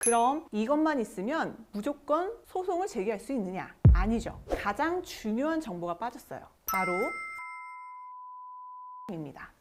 그럼 이것만 있으면 무조건 소송을 제기할 수 있느냐? 아니죠. 가장 중요한 정보가 빠졌어요. 바로 입니다.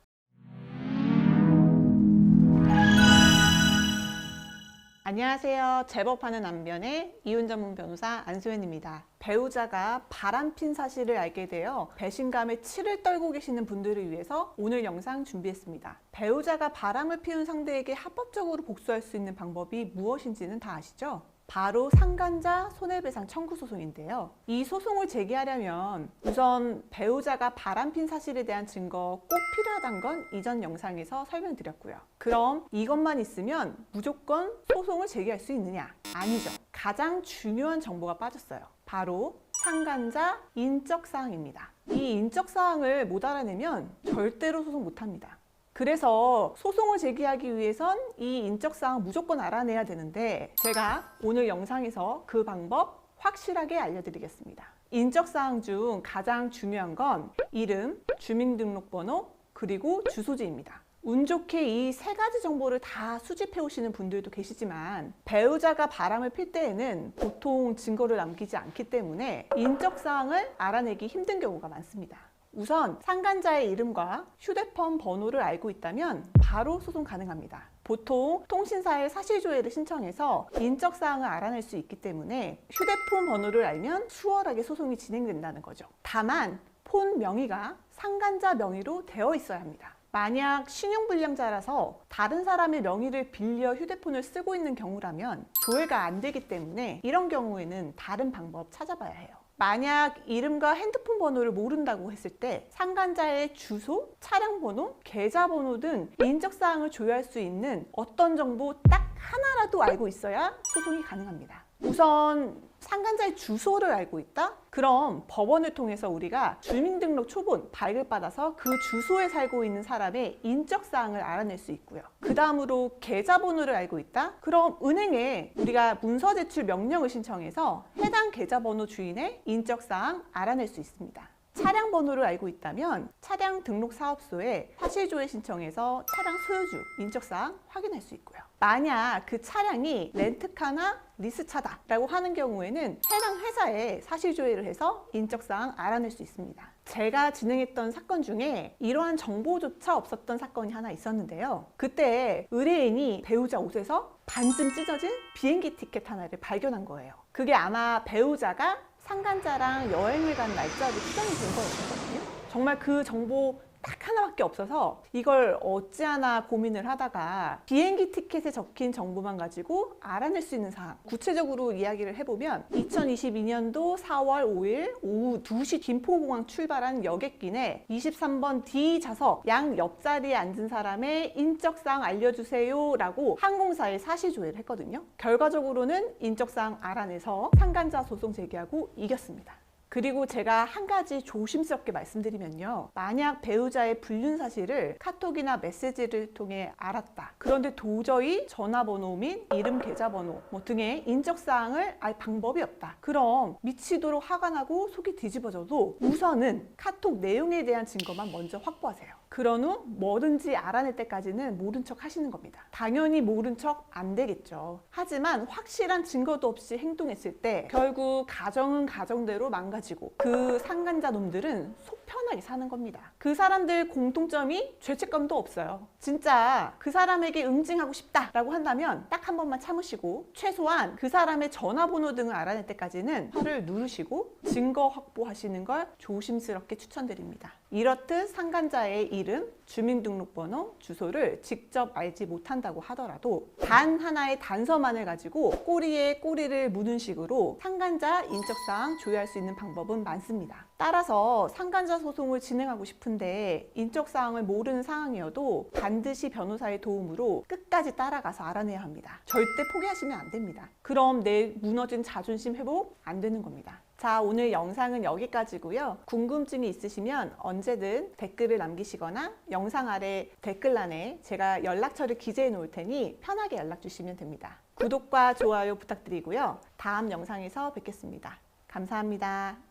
안녕하세요. 제법하는 남변의 이혼 전문 변호사 안소연입니다. 배우자가 바람핀 사실을 알게 되어 배신감에 치를 떨고 계시는 분들을 위해서 오늘 영상 준비했습니다. 배우자가 바람을 피운 상대에게 합법적으로 복수할 수 있는 방법이 무엇인지는 다 아시죠? 바로 상간자 손해배상 청구 소송인데요. 이 소송을 제기하려면 우선 배우자가 바람핀 사실에 대한 증거 꼭 필요하단 건 이전 영상에서 설명드렸고요. 그럼 이것만 있으면 무조건 소송을 제기할 수 있느냐? 아니죠. 가장 중요한 정보가 빠졌어요. 바로 상간자 인적 사항입니다. 이 인적 사항을 못 알아내면 절대로 소송 못 합니다. 그래서 소송을 제기하기 위해선 이 인적 사항 무조건 알아내야 되는데 제가 오늘 영상에서 그 방법 확실하게 알려드리겠습니다. 인적 사항 중 가장 중요한 건 이름, 주민등록번호, 그리고 주소지입니다. 운 좋게 이 세 가지 정보를 다 수집해 오시는 분들도 계시지만 배우자가 바람을 필 때에는 보통 증거를 남기지 않기 때문에 인적 사항을 알아내기 힘든 경우가 많습니다. 우선 상간자의 이름과 휴대폰 번호를 알고 있다면 바로 소송 가능합니다. 보통 통신사에 사실조회를 신청해서 인적 사항을 알아낼 수 있기 때문에 휴대폰 번호를 알면 수월하게 소송이 진행된다는 거죠. 다만 폰 명의가 상간자 명의로 되어 있어야 합니다. 만약 신용불량자라서 다른 사람의 명의를 빌려 휴대폰을 쓰고 있는 경우라면 조회가 안 되기 때문에 이런 경우에는 다른 방법 찾아봐야 해요. 만약 이름과 핸드폰 번호를 모른다고 했을 때 상간자의 주소, 차량 번호, 계좌 번호 등 인적 사항을 조회할 수 있는 어떤 정보 딱 하나라도 알고 있어야 소송이 가능합니다. 우선 상간자의 주소를 알고 있다? 그럼 법원을 통해서 우리가 주민등록 초본 발급받아서 그 주소에 살고 있는 사람의 인적 사항을 알아낼 수 있고요. 그 다음으로 계좌번호를 알고 있다? 그럼 은행에 우리가 문서 제출 명령을 신청해서 해당 계좌번호 주인의 인적 사항 알아낼 수 있습니다. 차량 번호를 알고 있다면 차량 등록 사업소에 사실조회 신청해서 차량 소유주 인적사항 확인할 수 있고요. 만약 그 차량이 렌트카나 리스차다 라고 하는 경우에는 해당 회사에 사실조회를 해서 인적사항 알아낼 수 있습니다. 제가 진행했던 사건 중에 이러한 정보조차 없었던 사건이 하나 있었는데요. 그때 의뢰인이 배우자 옷에서 반쯤 찢어진 비행기 티켓 하나를 발견한 거예요. 그게 아마 배우자가 상간자랑 여행을 간 날짜로 추정이 된 거였거든요. 정말 그 정보 딱 하나밖에 없어서 이걸 어찌하나 고민을 하다가 비행기 티켓에 적힌 정보만 가지고 알아낼 수 있는 사항. 구체적으로 이야기를 해보면 2022년도 4월 5일 오후 2시 김포공항 출발한 여객기내 23번 D 좌석 양 옆자리에 앉은 사람의 인적사항 알려주세요 라고 항공사에 사실조회를 했거든요. 결과적으로는 인적사항 알아내서 상간자 소송 제기하고 이겼습니다 그리고 제가 한 가지 조심스럽게 말씀드리면요. 만약 배우자의 불륜 사실을 카톡이나 메시지를 통해 알았다. 그런데 도저히 전화번호 및 이름 계좌번호 뭐 등의 인적사항을 알 방법이 없다. 그럼 미치도록 화가 나고 속이 뒤집어져도 우선은 카톡 내용에 대한 증거만 먼저 확보하세요. 그런 후 뭐든지 알아낼 때까지는 모른 척 하시는 겁니다. 당연히 모른 척 안 되겠죠. 하지만 확실한 증거도 없이 행동했을 때 결국 가정은 가정대로 망가 지고 그 상간자 놈들은 속 편하게 사는 겁니다. 그 사람들 공통점이 죄책감도 없어요. 진짜 그 사람에게 응징하고 싶다라고 한다면 딱 한 번만 참으시고 최소한 그 사람의 전화번호 등을 알아낼 때까지는 화를 누르시고 증거 확보하시는 걸 조심스럽게 추천드립니다. 이렇듯 상간자의 이름, 주민등록번호, 주소를 직접 알지 못한다고 하더라도 단 하나의 단서만을 가지고 꼬리에 꼬리를 무는 식으로 상간자 인적사항 조회할 수 있는 방법은 많습니다. 따라서 상간자 소송을 진행하고 싶은데 인적사항을 모르는 상황이어도 반드시 변호사의 도움으로 끝까지 따라가서 알아내야 합니다. 절대 포기하시면 안 됩니다. 그럼 내 무너진 자존심 회복 안 되는 겁니다. 자, 오늘 영상은 여기까지고요. 궁금증이 있으시면 언제든 댓글을 남기시거나 영상 아래 댓글란에 제가 연락처를 기재해 놓을 테니 편하게 연락 주시면 됩니다. 구독과 좋아요 부탁드리고요. 다음 영상에서 뵙겠습니다. 감사합니다.